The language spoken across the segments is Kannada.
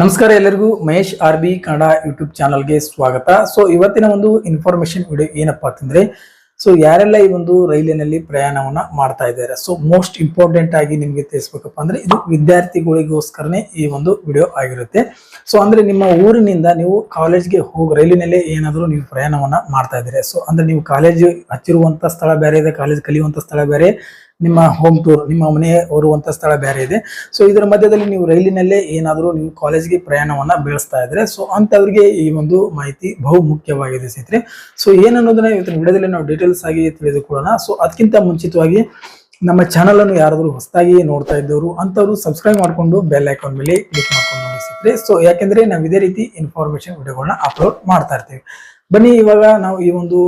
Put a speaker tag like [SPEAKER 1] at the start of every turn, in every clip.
[SPEAKER 1] ನಮಸ್ಕಾರ ಎಲ್ಲರಿಗೂ. Mahesh R B Kannada YouTube ಚಾನಲ್ಗೆ ಸ್ವಾಗತ. ಸೊ ಇವತ್ತಿನ ಒಂದು ಇನ್ಫಾರ್ಮೇಶನ್ ವಿಡಿಯೋ ಏನಪ್ಪಾ ಅಂತಂದ್ರೆ ಸೊ ಯಾರೆಲ್ಲ ಈ ಒಂದು ರೈಲಿನಲ್ಲಿ ಪ್ರಯಾಣವನ್ನ ಮಾಡ್ತಾ ಇದ್ದಾರೆ ಸೊ ಮೋಸ್ಟ್ ಇಂಪಾರ್ಟೆಂಟ್ ಆಗಿ ನಿಮಗೆ ತಿಳಿಸ್ಬೇಕಪ್ಪ ಅಂದ್ರೆ, ಇದು ವಿದ್ಯಾರ್ಥಿಗಳಿಗೋಸ್ಕರನೇ ಈ ಒಂದು ವಿಡಿಯೋ ಆಗಿರುತ್ತೆ. ಸೊ ಅಂದ್ರೆ ನಿಮ್ಮ ಊರಿನಿಂದ ನೀವು ಕಾಲೇಜ್ಗೆ ಹೋಗಿ, ರೈಲಿನಲ್ಲೇ ಏನಾದರೂ ನೀವು ಪ್ರಯಾಣವನ್ನ ಮಾಡ್ತಾ ಇದ್ದೀರಿ. ಸೊ ಅಂದ್ರೆ ನೀವು ಕಾಲೇಜ್ ಹಚ್ಚಿರುವಂತ ಸ್ಥಳ ಬೇರೆ ಇದೆ ಕಾಲೇಜ್ ಕಲಿಯುವಂತ ಸ್ಥಳ ಬೇರೆ ನಿಮ್ಮ ಹೋಮ್ ಟೂರ್ ನಿಮ್ಮ ಮನೆ ಬರುವಂತ ಸ್ಥಳ ಬೇರೆ ಇದೆ. ಸೊ ಇದರ ಮಧ್ಯದಲ್ಲಿ ನೀವು ರೈಲಿನಲ್ಲೇ ಏನಾದರೂ ನೀವು ಕಾಲೇಜ್ಗೆ ಪ್ರಯಾಣವನ್ನ ಬೆಳೆಸ್ತಾ ಇದ್ರೆ ಸೊ ಅಂಥವ್ರಿಗೆ ಈ ಒಂದು ಮಾಹಿತಿ ಬಹು ಮುಖ್ಯವಾಗಿದೆ ಸ್ನೇಹಿತರೆ. ಸೊ ಏನನ್ನೋದನ್ನ ಇವತ್ತಿನ ವಿಡಿಯೋದಲ್ಲಿ ನಾವು ಡೀಟೇಲ್ಸ್ ಆಗಿ ತಿಳಿದುಕೊಳ್ಳೋಣ. ಸೊ ಅದಕ್ಕಿಂತ ಮುಂಚಿತವಾಗಿ ನಮ್ಮ ಚಾನಲ್ ಅನ್ನು ಯಾರಾದರೂ ಹೊಸದಾಗಿ ನೋಡ್ತಾ ಇದ್ದವರು ಅಂತವರು ಸಬ್ಸ್ಕ್ರೈಬ್ ಮಾಡ್ಕೊಂಡು ಬೆಲ್ ಐಕಾನ್ ಮೇಲೆ ಕ್ಲಿಕ್ ಮಾಡ್ಕೊಂಡು ನೋಡಿ ಸೊ ಯಾಕೆಂದ್ರೆ ನಾವು ಇದೇ ರೀತಿ ಇನ್ಫಾರ್ಮೇಶನ್ ವಿಡಿಯೋಗಳನ್ನ ಅಪ್ಲೋಡ್ ಮಾಡ್ತಾ ಇರ್ತೀವಿ. ಬನ್ನಿ, ಇವಾಗ ನಾವು ಈ ಒಂದು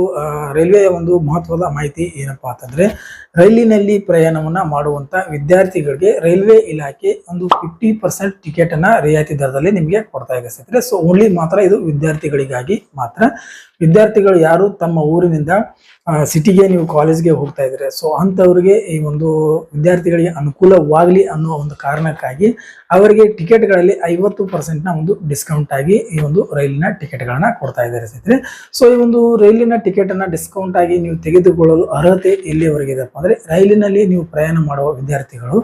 [SPEAKER 1] ರೈಲ್ವೆಯ ಒಂದು ಮಹತ್ವದ ಮಾಹಿತಿ ಏನಪ್ಪಾ ಅಂತಂದ್ರೆ, ರೈಲಿನಲ್ಲಿ ಪ್ರಯಾಣವನ್ನ ಮಾಡುವಂತ ವಿದ್ಯಾರ್ಥಿಗಳಿಗೆ ರೈಲ್ವೆ ಇಲಾಖೆ ಒಂದು ಫಿಫ್ಟಿ ಪರ್ಸೆಂಟ್ ಟಿಕೆಟ್ ಅನ್ನ ರಿಯಾಯಿತಿ ದರದಲ್ಲಿ ನಿಮಗೆ ಕೊಡ್ತಾ ಇದೆ ಸ್ನೇಹಿತರೆ. ಸೊ ಓನ್ಲಿ ಮಾತ್ರ ಇದು ವಿದ್ಯಾರ್ಥಿಗಳಿಗಾಗಿ ಮಾತ್ರ. ವಿದ್ಯಾರ್ಥಿಗಳು ಯಾರು ತಮ್ಮ ಊರಿನಿಂದ ಸಿಟಿಗೆ ನೀವು ಕಾಲೇಜ್ಗೆ ಹೋಗ್ತಾ ಇದ್ರೆ ಸೊ ಅಂಥವ್ರಿಗೆ ಈ ಒಂದು ವಿದ್ಯಾರ್ಥಿಗಳಿಗೆ ಅನುಕೂಲವಾಗಲಿ ಅನ್ನೋ ಒಂದು ಕಾರಣಕ್ಕಾಗಿ ಅವರಿಗೆ ಟಿಕೆಟ್ಗಳಲ್ಲಿ ಐವತ್ತು ಪರ್ಸೆಂಟ್ನ ಒಂದು ಡಿಸ್ಕೌಂಟ್ ಆಗಿ ಈ ಒಂದು ರೈಲಿನ ಟಿಕೆಟ್ಗಳನ್ನ ಕೊಡ್ತಾ ಇದ್ದಾರೆ ಸ್ನೇಹಿತರೆ. ಸೊ ಈ ಒಂದು ರೈಲಿನ ಟಿಕೆಟ್ ಅನ್ನ ಡಿಸ್ಕೌಂಟ್ ಆಗಿ ನೀವು ತೆಗೆದುಕೊಳ್ಳಲು ಅರ್ಹತೆ ಎಲ್ಲಿಯವರೆಗೆ ಇದೆಪ್ಪ ಅಂದ್ರೆ ರೈಲಿನಲ್ಲಿ ನೀವು ಪ್ರಯಾಣ ಮಾಡುವ ವಿದ್ಯಾರ್ಥಿಗಳು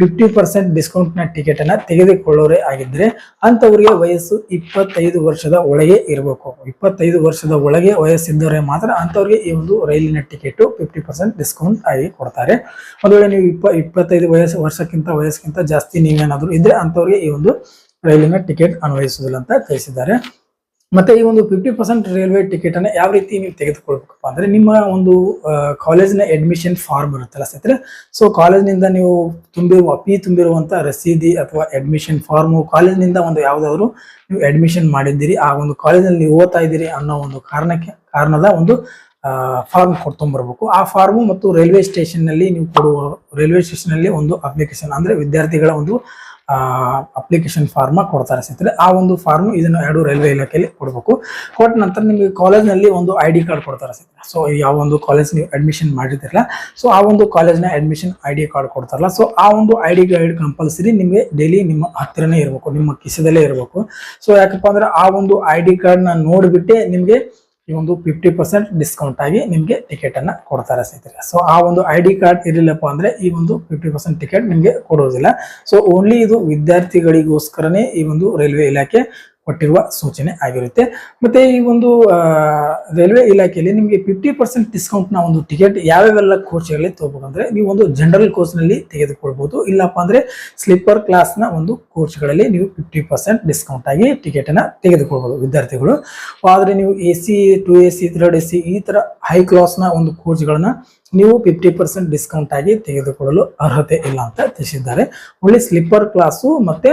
[SPEAKER 1] ಫಿಫ್ಟಿ ಪರ್ಸೆಂಟ್ ಡಿಸ್ಕೌಂಟ್ನ ಟಿಕೆಟ್ ಅನ್ನ ತೆಗೆದುಕೊಳ್ಳೋರೇ ಆಗಿದ್ರೆ ಅಂತವರಿಗೆ ವಯಸ್ಸು ಇಪ್ಪತ್ತೈದು ವರ್ಷದ ಒಳಗೆ ಇರಬೇಕು. ಇಪ್ಪತ್ತೈದು ವರ್ಷದ ಒಳಗೆ ವಯಸ್ಸಿದ್ದವರೇ ಮಾತ್ರ ಅಂತವ್ರಿಗೆ ಈ ಒಂದು ರೈಲಿನ ಟಿಕೆಟ್ ಫಿಫ್ಟಿ ಪರ್ಸೆಂಟ್ ಡಿಸ್ಕೌಂಟ್ ಆಗಿ ಕೊಡ್ತಾರೆ. ಒಂದು ವೇಳೆ ನೀವು ಇಪ್ಪ, ಇಪ್ಪತ್ತೈದು ವಯಸ್ಸು, ವರ್ಷಕ್ಕಿಂತ ವಯಸ್ಸಿಗಿಂತ ಜಾಸ್ತಿ ನೀವೇನಾದ್ರೂ ಇದ್ರೆ ಅಂತವ್ರಿಗೆ ಈ ಒಂದು ರೈಲಿನ ಟಿಕೆಟ್ ಅನ್ವಯಿಸುವುದಿಲ್ಲ ಅಂತ ತಿಳಿಸಿದ್ದಾರೆ. ಮತ್ತೆ ಈ ಒಂದು ಫಿಫ್ಟಿ ಪರ್ಸೆಂಟ್ ರೈಲ್ವೆ ಟಿಕೆಟ್ ಅನ್ನ ಯಾವ ರೀತಿ ನೀವು ತೆಗೆದುಕೊಳ್ಬೇಕಪ್ಪ ಅಂದ್ರೆ ನಿಮ್ಮ ಒಂದು ಕಾಲೇಜಿನ ಅಡ್ಮಿಷನ್ ಫಾರ್ಮ್ ಇರುತ್ತಲ್ಲ ಸ್ನೇಹಿತರೆ ಸೊ ಕಾಲೇಜಿನಿಂದ ನೀವು ತುಂಬಿರುವ ಪಿ ತುಂಬಿರುವಂತ ರಸೀದಿ ಅಥವಾ ಅಡ್ಮಿಷನ್ ಫಾರ್ಮು ಕಾಲೇಜಿನಿಂದ ಒಂದು ಯಾವ್ದಾದ್ರು ನೀವು ಅಡ್ಮಿಷನ್ ಮಾಡಿದ್ದೀರಿ, ಆ ಒಂದು ಕಾಲೇಜಲ್ಲಿ ನೀವು ಓದ್ತಾ ಇದ್ದೀರಿ ಅನ್ನೋ ಒಂದು ಕಾರಣಕ್ಕೆ, ಕಾರಣದ ಒಂದು ಫಾರ್ಮ್ ಕೊಡ್ಕೊಂಡ್ಬರ್ಬೇಕು ಆ ಫಾರ್ಮು ಮತ್ತು ರೈಲ್ವೆ ಸ್ಟೇಷನ್ನಲ್ಲಿ ನೀವು ಕೊಡುವ ರೈಲ್ವೆ ಸ್ಟೇಷನ್ ಅಲ್ಲಿ ಒಂದು ಅಪ್ಲಿಕೇಶನ್ ಅಂದ್ರೆ ವಿದ್ಯಾರ್ಥಿಗಳ ಒಂದು ಅಪ್ಲಿಕೇಶನ್ ಫಾರ್ಮ್ ಕೊಡ್ತಾರೆ ಸ್ನೇಹಿತರೆ. ಆ ಒಂದು ಫಾರ್ಮ್ ಇದನ್ನು ಎರಡು ರೈಲ್ವೆ ಇಲಾಖೆಯಲ್ಲಿ ಕೊಡಬೇಕು. ಕೊಟ್ಟ ನಂತರ ನಿಮಗೆ ಕಾಲೇಜ್ನಲ್ಲಿ ಒಂದು ಐ ಡಿ ಕಾರ್ಡ್ ಕೊಡ್ತಾರೆ ಸ್ನೇಹಿತರೆ. ಸೊ ಯಾವ ಒಂದು ಕಾಲೇಜ್ ನೀವು ಅಡ್ಮಿಷನ್ ಮಾಡಿದಿರಲ್ಲ ಸೊ ಆ ಒಂದು ಕಾಲೇಜ್ನ ಅಡ್ಮಿಷನ್ ಐ ಡಿ ಕಾರ್ಡ್ ಕೊಡ್ತಾರಲ್ಲ ಸೊ ಆ ಒಂದು ಐ ಡಿ ಕಾರ್ಡ್ ಕಂಪಲ್ಸರಿ ನಿಮಗೆ ಡೈಲಿ ನಿಮ್ಮ ಹತ್ತಿರನೇ ಇರಬೇಕು, ನಿಮ್ಮ ಕಿಸದಲ್ಲೇ ಇರಬೇಕು. ಸೊ ಯಾಕಪ್ಪ ಅಂದ್ರೆ ಆ ಒಂದು ಐ ಡಿ ಕಾರ್ಡ್ನ ನೋಡಿಬಿಟ್ಟೆ ನಿಮಗೆ ಈ ಒಂದು ಫಿಫ್ಟಿ ಪರ್ಸೆಂಟ್ ಡಿಸ್ಕೌಂಟ್ ಆಗಿ ನಿಮಗೆ ಟಿಕೆಟ್ ಅನ್ನ ಕೊಡ್ತಾರೆ ಸ್ನೇಹಿತರೆ. ಸೊ ಆ ಒಂದು ಐ ಡಿ ಕಾರ್ಡ್ ಇರಲಿಲ್ಲಪ್ಪ ಅಂದ್ರೆ ಈ ಒಂದು ಫಿಫ್ಟಿ ಪರ್ಸೆಂಟ್ ಟಿಕೆಟ್ ನಿಮಗೆ ಕೊಡೋದಿಲ್ಲ. ಸೊ ಓನ್ಲಿ ಇದು ವಿದ್ಯಾರ್ಥಿಗಳಿಗೋಸ್ಕರನೇ ಈ ಒಂದು ರೈಲ್ವೆ ಇಲಾಖೆ ಕೊಟ್ಟಿರುವ ಸೂಚನೆ ಆಗಿರುತ್ತೆ. ಮತ್ತೆ ಈ ಒಂದು ರೈಲ್ವೆ ಇಲಾಖೆಯಲ್ಲಿ ನಿಮಗೆ ಫಿಫ್ಟಿ ಪರ್ಸೆಂಟ್ ಡಿಸ್ಕೌಂಟ್ನ ಒಂದು ಟಿಕೆಟ್ ಯಾವ್ಯಾವೆಲ್ಲ ಕೋಚ್ಗಳಲ್ಲಿ ತಗೋಬೇಕಂದ್ರೆ ನೀವು ಒಂದು ಜನರಲ್ ಕೋರ್ಸ್ನಲ್ಲಿ ತೆಗೆದುಕೊಳ್ಬೋದು. ಇಲ್ಲಪ್ಪ ಅಂದ್ರೆ ಸ್ಲೀಪರ್ ಕ್ಲಾಸ್ನ ಒಂದು ಕೋಚ್ಗಳಲ್ಲಿ ನೀವು ಫಿಫ್ಟಿ ಪರ್ಸೆಂಟ್ ಡಿಸ್ಕೌಂಟ್ ಆಗಿ ಟಿಕೆಟ್ ಅನ್ನ ತೆಗೆದುಕೊಳ್ಬಹುದು ವಿದ್ಯಾರ್ಥಿಗಳು. ಆದರೆ ನೀವು A C two A C third A C ಈ ಥರ ಹೈ ಕ್ಲಾಸ್ನ ಒಂದು ಕೋಚ್ಗಳನ್ನು ನೀವು ಫಿಫ್ಟಿ ಪರ್ಸೆಂಟ್ ಡಿಸ್ಕೌಂಟ್ ಆಗಿ ತೆಗೆದುಕೊಳ್ಳಲು ಅರ್ಹತೆ ಇಲ್ಲ ಅಂತ ತಿಳಿಸಿದ್ದಾರೆ. ಒಳ್ಳೆ ಸ್ಲೀಪರ್ ಕ್ಲಾಸು ಮತ್ತೆ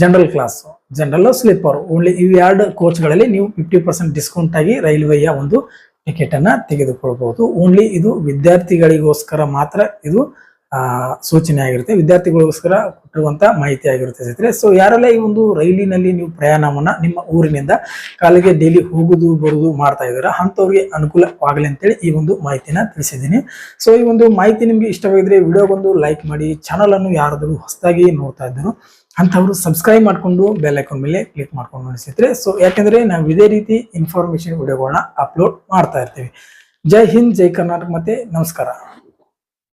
[SPEAKER 1] general class general sleeper only ಇವು ಎರಡು ಕೋಚ್ಗಳಲ್ಲಿ ನೀವು ಫಿಫ್ಟಿ ಪರ್ಸೆಂಟ್ ಡಿಸ್ಕೌಂಟ್ ಆಗಿ ರೈಲ್ವೆಯ ಒಂದು ಟಿಕೆಟ್ ಅನ್ನ ತೆಗೆದುಕೊಳ್ಬಹುದು. ಓನ್ಲಿ ಇದು ವಿದ್ಯಾರ್ಥಿಗಳಿಗೋಸ್ಕರ ಮಾತ್ರ ಇದು ಸೂಚನೆ ಆಗಿರುತ್ತೆ. ವಿದ್ಯಾರ್ಥಿಗಳಿಗೋಸ್ಕರ ಕೊಟ್ಟಿರುವಂತ ಮಾಹಿತಿ ಆಗಿರುತ್ತೆ ಸ್ನೇಹಿತರೆ. ಸೊ ಯಾರೆಲ್ಲ ಈ ಒಂದು ರೈಲಿನಲ್ಲಿ ನೀವು ಪ್ರಯಾಣವನ್ನ ನಿಮ್ಮ ಊರಿನಿಂದ ಕಾಲಿಗೆ ಡೈಲಿ ಹೋಗುದು, ಬರುದು ಮಾಡ್ತಾ ಇದ್ದೀರಾ, ಅಂಥವ್ರಿಗೆ ಅನುಕೂಲವಾಗಲಿ ಅಂತೇಳಿ ಈ ಒಂದು ಮಾಹಿತಿನ ತಿಳಿಸಿದ್ದೀನಿ. ಸೊ ಈ ಒಂದು ಮಾಹಿತಿ ನಿಮ್ಗೆ ಇಷ್ಟವಾಗಿದ್ರೆ ವಿಡಿಯೋಗೊಂದು ಲೈಕ್ ಮಾಡಿ ಚಾನಲ್ ಅನ್ನು ಯಾರಾದರೂ ಹೊಸದಾಗಿ ನೋಡ್ತಾ ಇದ್ದರು ಅಂಥವ್ರು ಸಬ್ಸ್ಕ್ರೈಬ್ ಮಾಡ್ಕೊಂಡು ಬೆಲ್ ಐಕಾನ್ ಮೇಲೆ ಕ್ಲಿಕ್ ಮಾಡ್ಕೊಂಡು ನೋಡಿ ಸೊ ಯಾಕೆಂದರೆ ನಾವು ಇದೇ ರೀತಿ ಇನ್ಫಾರ್ಮೇಷನ್ ವಿಡಿಯೋಗಳನ್ನ ಅಪ್ಲೋಡ್ ಮಾಡ್ತಾ ಇರ್ತೀವಿ. ಜೈ ಹಿಂದ್, ಜೈ ಕರ್ನಾಟಕ ಮತ್ತೆ ನಮಸ್ಕಾರ.